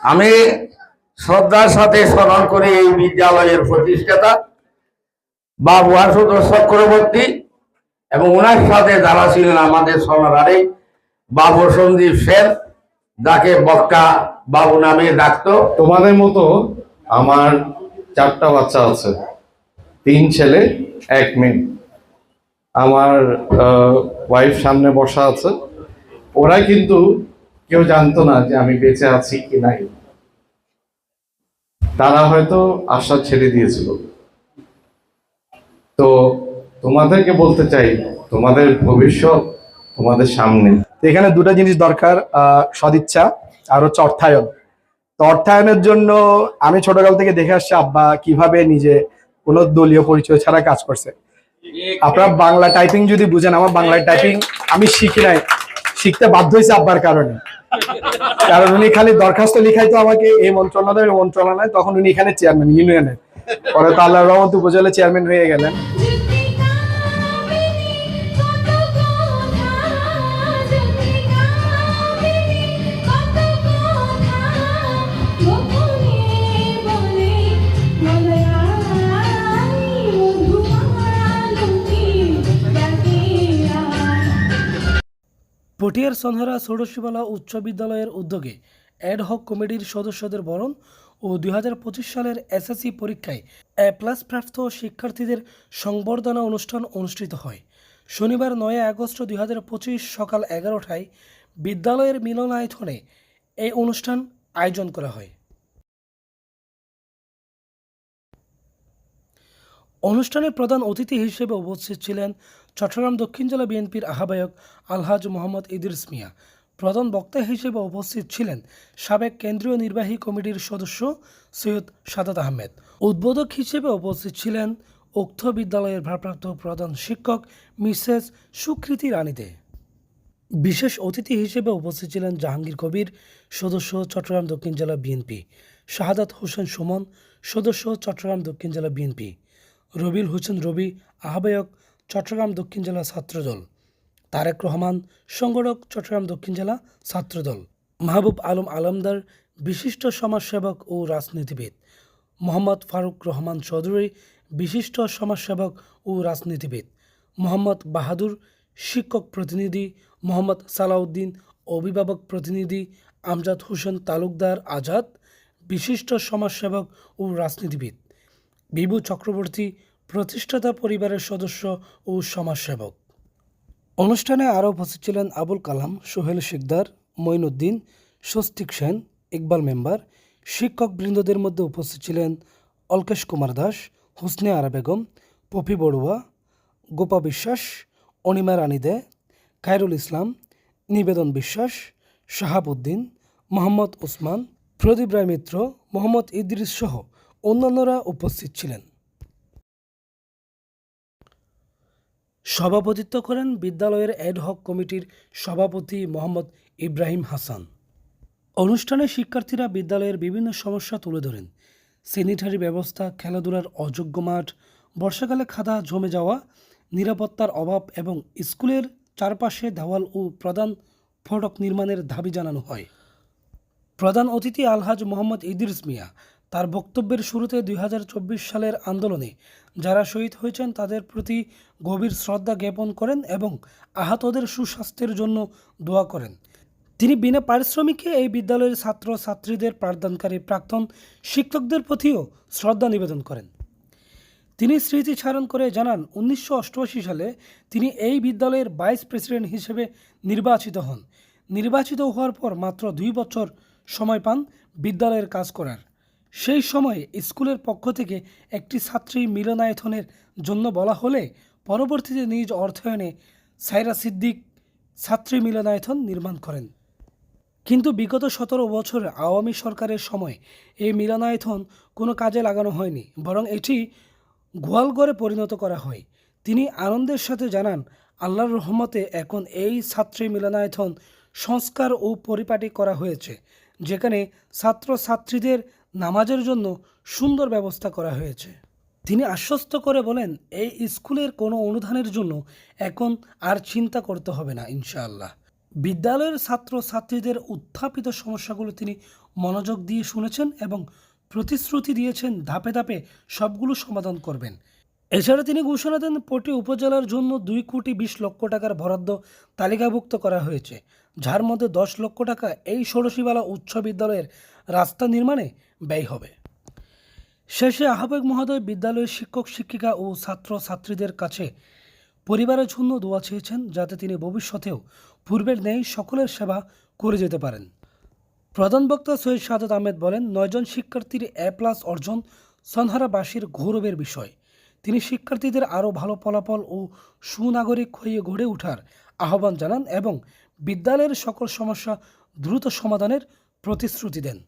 আমি শ্রদ্ধার সাথে স্মরণ করি এই বিদ্যালয়ের প্রতিষ্ঠাতা, বাবু আশুদ চক্রবর্তী এবং ওনার সাথে যারা ছিলেন আমাদের সমাধারে বাবু সন্দীপ সেন, যাকে বক্কা বাবু নামে ডাকতো। তোমাদের মতো আমার চারটা বাচ্চা আছে, তিন ছেলে, এক মেয়ে। আমার ওয়াইফ সামনে বসা আছে। ওরা কিন্তু কেউ জানতো না যে আমি বেঁচে আছি কি নাই। তারা হয়তো আশা ছেড়ে দিয়েছিল। তো তোমাদেরকে বলতে চাই, তোমাদের ভবিষ্যৎ তোমাদের সামনে। এখানে দুটো জিনিস দরকার সদিচ্ছা আর হচ্ছে অর্থায়ন। তো অর্থায়নের জন্য আমি ছোটকাল থেকে দেখে আসছি আব্বা কীভাবে নিজে কোনো দলীয় পরিচয় ছাড়া কাজ করছে। আপনার বাংলা টাইপিং যদি বুঝেন, আমার বাংলা টাইপিং আমি শিখি নাই। শিখতে বাধ্য হয়েছে আব্বার কারণে। কারণ উনি খালি দরখাস্ত লিখাইতো আমাকে এই মন্ত্রণালয় মন্ত্রণালয়, তখন উনি এখানে চেয়ারম্যান ইউনিয়নের পরে তো আল্লাহ রহমত উপজেলা চেয়ারম্যান হয়ে গেলেন। পটিয়ার সনহারা ষোড়শীবালা উচ্চ বিদ্যালয়ের উদ্যোগে অ্যাড হক কমিটির সদস্যদের বরণ ও দুই হাজার পঁচিশ সালের এসএসসি পরীক্ষায় এ প্লাস প্রাপ্ত শিক্ষার্থীদের সংবর্ধনা অনুষ্ঠান অনুষ্ঠিত হয়। শনিবার নয় আগস্ট দুই হাজার পঁচিশ সকাল এগারোটায় বিদ্যালয়ের মিলনায়তনে এই অনুষ্ঠান আয়োজন করা হয়। অনুষ্ঠানে প্রধান অতিথি হিসেবে উপস্থিত ছিলেন চট্টগ্রাম দক্ষিণ জেলা বিএনপির আহ্বায়ক আলহাজ মোহাম্মদ ইদ্রিস মিয়া। প্রধান বক্তা হিসেবে উপস্থিত ছিলেন সাবেক কেন্দ্রীয় নির্বাহী কমিটির সদস্য সৈয়দ সাদাত আহমেদ। উদ্বোধক হিসেবে উপস্থিত ছিলেন উক্ত বিদ্যালয়ের ভারপ্রাপ্ত প্রধান শিক্ষক মিসেস সুকৃতি রানীতে বিশেষ অতিথি হিসেবে উপস্থিত ছিলেন জাহাঙ্গীর কবির, সদস্য চট্টগ্রাম দক্ষিণ জেলা বিএনপি, শাহাদাত হোসেন সুমন, সদস্য চট্টগ্রাম দক্ষিণ জেলা বিএনপি, রবিল হোসেন রবি, আহ্বায়ক চট্টগ্রাম দক্ষিণ জেলা ছাত্রদল তারেক রহমান, সংগঠক চট্টগ্রাম দক্ষিণ জেলা ছাত্রদল মাহবুব আলম আলমদার, বিশিষ্ট সমাজসেবক ও রাজনীতিবিদ। মোহাম্মদ ফারুক রহমান চৌধুরী, বিশিষ্ট সমাজসেবক ও রাজনীতিবিদ। মোহাম্মদ বাহাদুর, শিক্ষক প্রতিনিধি। মোহাম্মদ সালাউদ্দিন, অভিভাবক প্রতিনিধি। আমজাদ হোসেন তালুকদার আজাদ, বিশিষ্ট সমাজসেবক ও রাজনীতিবিদ। বিভু চক্রবর্তী প্রতিষ্ঠাতা পরিবারের সদস্য ও সমাজসেবক। অনুষ্ঠানে আরও উপস্থিত ছিলেন আবুল কালাম, সোহেল শিকদার, মঈনুদ্দিন, স্বস্তিক সেন, ইকবাল মেম্বার শিক্ষক বৃন্দদের মধ্যে উপস্থিত ছিলেন অলকেশ কুমার দাস, হুসনে আরা বেগম, পপি বড়ুয়া, গোপা বিশ্বাস, অনিমা রানী দে, খায়রুল ইসলাম, নিবেদন বিশ্বাস, শাহাবুদ্দিন, মোহাম্মদ ওসমান, প্রদীপ রায় মিত্র, মোহাম্মদ ইদ্রিস সহ অন্যান্যরা উপস্থিত ছিলেন। সভাপতিত্ব করেন বিদ্যালয়ের অ্যাডহক কমিটির সভাপতি মোহাম্মদ ইব্রাহিম হাসান। অনুষ্ঠানে শিক্ষার্থীরা বিদ্যালয়ের বিভিন্ন সমস্যা তুলে ধরেন। স্যানিটারি ব্যবস্থা, খেলাধুলার অযোগ্য মাঠ, বর্ষাকালে খাদা জমে যাওয়া, নিরাপত্তার অভাব এবং স্কুলের চারপাশে দেওয়াল ও প্রধান ফটক নির্মাণের দাবি জানানো হয়। প্রধান অতিথি আলহাজ মোহাম্মদ ইদ্রিস মিয়া তার বক্তব্যের শুরুতে দুই হাজার চব্বিশ সালের আন্দোলনে যারা শহীদ হয়েছেন তাদের প্রতি গভীর শ্রদ্ধা জ্ঞাপন করেন এবং আহতদের সুস্বাস্থ্যের জন্য দোয়া করেন। তিনি বিনা পারিশ্রমিকে এই বিদ্যালয়ের ছাত্র ছাত্রীদের পাঠদানকারী প্রাক্তন শিক্ষকদের প্রতিও শ্রদ্ধা নিবেদন করেন। তিনি স্মৃতিচারণ করে জানান, উনিশশো অষ্টআশি সালে তিনি এই বিদ্যালয়ের ভাইস প্রেসিডেন্ট হিসেবে নির্বাচিত হন। নির্বাচিত হওয়ার পর মাত্র দুই বছর সময় পান বিদ্যালয়ের কাজ করার। সেই সময়ে স্কুলের পক্ষ থেকে একটি ছাত্রী মিলনায়তনের জন্য বলা হলে পরবর্তীতে নিজ অর্থায়নে সাইরা সিদ্দিক ছাত্রী মিলনায়তন নির্মাণ করেন। কিন্তু বিগত সতেরো বছর আওয়ামী সরকারের সময় এই মিলনায়তন কোনো কাজে লাগানো হয়নি, বরং এটি গোয়ালঘরে পরিণত করা হয়। তিনি আনন্দের সাথে জানান, আল্লাহর রহমতে এখন এই ছাত্রী মিলনায়তন সংস্কার ও পরিপাটি করা হয়েছে, যেখানে ছাত্র ছাত্রীদের নামাজের জন্য সুন্দর ব্যবস্থা করা হয়েছে। তিনি আশ্বস্ত করে বলেন, এই স্কুলের কোনো অনুদানের জন্য এখন আর চিন্তা করতে হবে না, ইনশাআল্লাহ। বিদ্যালয়ের ছাত্র ছাত্রীদের উত্থাপিত সমস্যাগুলো তিনি মনোযোগ দিয়ে শুনেছেন এবং প্রতিশ্রুতি দিয়েছেন ধাপে ধাপে সবগুলো সমাধান করবেন। এছাড়া তিনি ঘোষণা দেন, পটি উপজেলার জন্য দুই কোটি বিশ লক্ষ টাকার বরাদ্দ তালিকাভুক্ত করা হয়েছে। যার মধ্যে দশ লক্ষ টাকা এই ষোড়শীবালা উচ্চ বিদ্যালয়ের রাস্তা নির্মাণে ব্যয় হবে। শেষে আহ্বায়ক মহোদয় বিদ্যালয়ের শিক্ষক, শিক্ষিকা ও ছাত্র ছাত্রীদের কাছে পরিবারের জন্য দোয়া চেয়েছেন যাতে তিনি ভবিষ্যতেও পূর্বের ন্যায় সকলের সেবা করে যেতে পারেন। প্রধান বক্তা সৈয়দ সাদত আহমেদ বলেন, নয়জন শিক্ষার্থীর এ প্লাস অর্জন সনহারাবাসীর গৌরবের বিষয়। তিনি শিক্ষার্থীদের আরও ভালো ফলাফল ও সুনাগরিক হয়ে গড়ে ওঠার আহ্বান জানান এবং বিদ্যালয়ের সকল সমস্যা দ্রুত সমাধানের প্রতিশ্রুতি দেন।